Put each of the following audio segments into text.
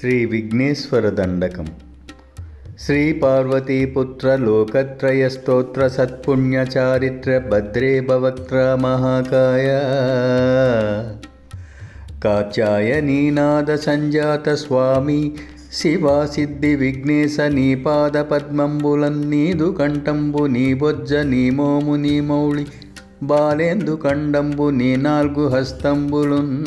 శ్రీ విఘ్నేశ్వర దండకం. శ్రీ పార్వతీపుత్ర లోకత్రయ స్తోత్ర సత్పుణ్యచారిత్ర భద్రే భవక్త్ర మహాకాయ. కాచాయనీనాద సంజాత స్వామి శివా సిద్ధి విఘ్నేశ నీ పాద పద్మంబులన్నీదు కంఠంబు నీ బొజ్జ నీ మోము నీ మౌళి బాలేందు కండంబు నీ నాలుగు హస్తంబులున్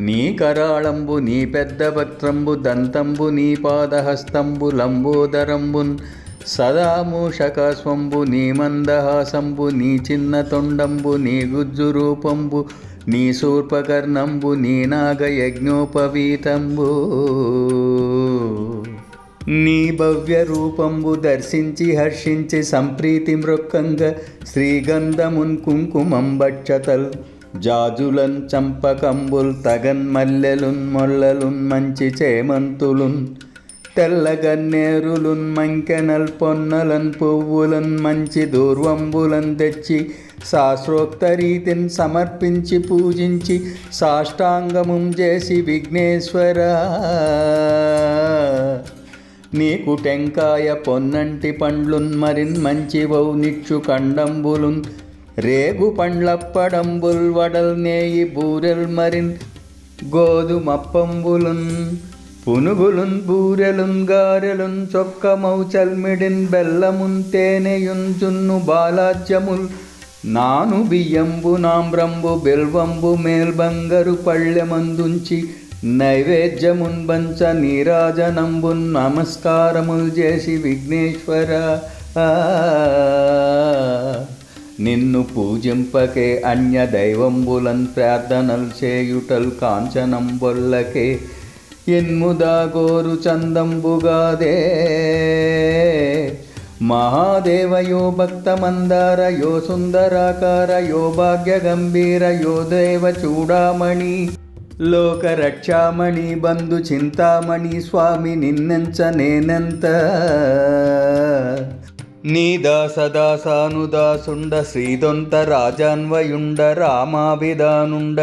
నీ కరాళంబు నీ పెద్ద వక్త్రంబు దంతంబు నీ పాదహస్తంబు లంబోదరంబున్ సదా మూషకాస్వంబు నీ మందహాసంబు నీ చిన్న తొండంబు నీ గుజ్జు రూపంబు నీ శూర్పకర్ణంబు నీ నాగయజ్ఞోపవీతంబు. నీ భవ్య రూపంబు దర్శించి హర్షించి సంప్రీతి మృక్కంగ శ్రీగంధమున్ కుంకుమం బక్షతల్ జాజులన్ చంపకంబుల్ తగన్ మల్లెలున్ మొల్లలున్ మంచి చేమంతులున్ తెల్లగన్నేరులున్ మంకెనల్ పొన్నలన్ పువ్వులన్ మంచి దూర్వంబులన్ తెచ్చి శాస్త్రోక్త రీతిని సమర్పించి పూజించి సాష్టాంగము చేసి విఘ్నేశ్వర. నీకు టెంకాయ పొన్నంటి పండ్లున్ మరిన్ మంచివౌ నిచ్చు కండంబులున్ రేగు పండ్లప్పడంబుల్ వడల్ నేయి బూరెల్ మరిన్ గోధుమప్పంబులున్ పునుగులున్ బూరెలున్ గారెలున్ చొక్కమౌ చల్మిడిన్ బెల్లమున్ తేనెయున్ బాలాజ్యముల్ నాను బియ్యంబు నాంబ్రంబు బెల్వంబు మేల్బంగరు పళ్ళెమందుంచి నైవేద్యమున్ బంచ నీరాజనంబున్ నమస్కారములు చేసి విఘ్నేశ్వర. ఆ, నిన్ను పూజింపకే అన్య దైవంబులన్ ప్రార్థనల్ చేయుటల్ కాంచనం బొల్లకే ఎన్ముదా గోరు చందంబుగాదే. మహాదేవయో భక్తమందార యో సుందరాకార యో భాగ్య గంభీర యో దేవ చూడామణి లోకరక్షామణి బంధు చింతామణి స్వామి నిన్నెంచ నేనెంత. నీ దాసదాసానుదాసుండ శ్రీదొంత రాజాన్వయుండ రామాభిదానుండ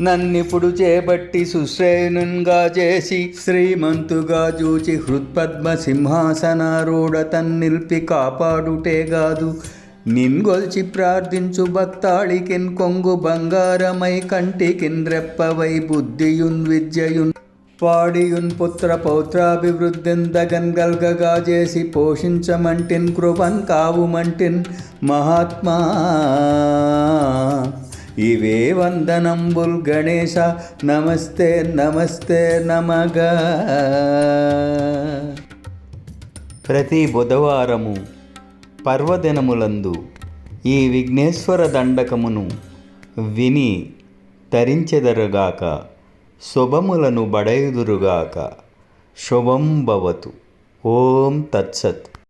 నన్నిప్పుడు చేపట్టి సుశ్రేణున్గా చేసి శ్రీమంతుగా చూచి హృత్పద్మ సింహాసనారూఢ తన్నిల్పి కాపాడుటేగాదు నిన్గొల్చి ప్రార్థించు భక్తాళికిన్ కొంగు బంగారమై కంటికిన్ రెప్పవై బుద్ధియున్ విద్యయున్ పాడియున్ పుత్ర పౌత్రాభివృద్ధిన్ దగన్ గల్గగా చేసి పోషించమంటిన్ కృపన్ కావుమంటిన్ మహాత్మా. ఇవే వందనంబుల్ గణేశ నమస్తే నమస్తే నమగా. ప్రతి బుధవారము పర్వదినములందు ఈ విఘ్నేశ్వర దండకమును విని తరించెదరుగాక శుభములను బడయుదురుగాక. శుభం భవతు. ఓం తత్సత్.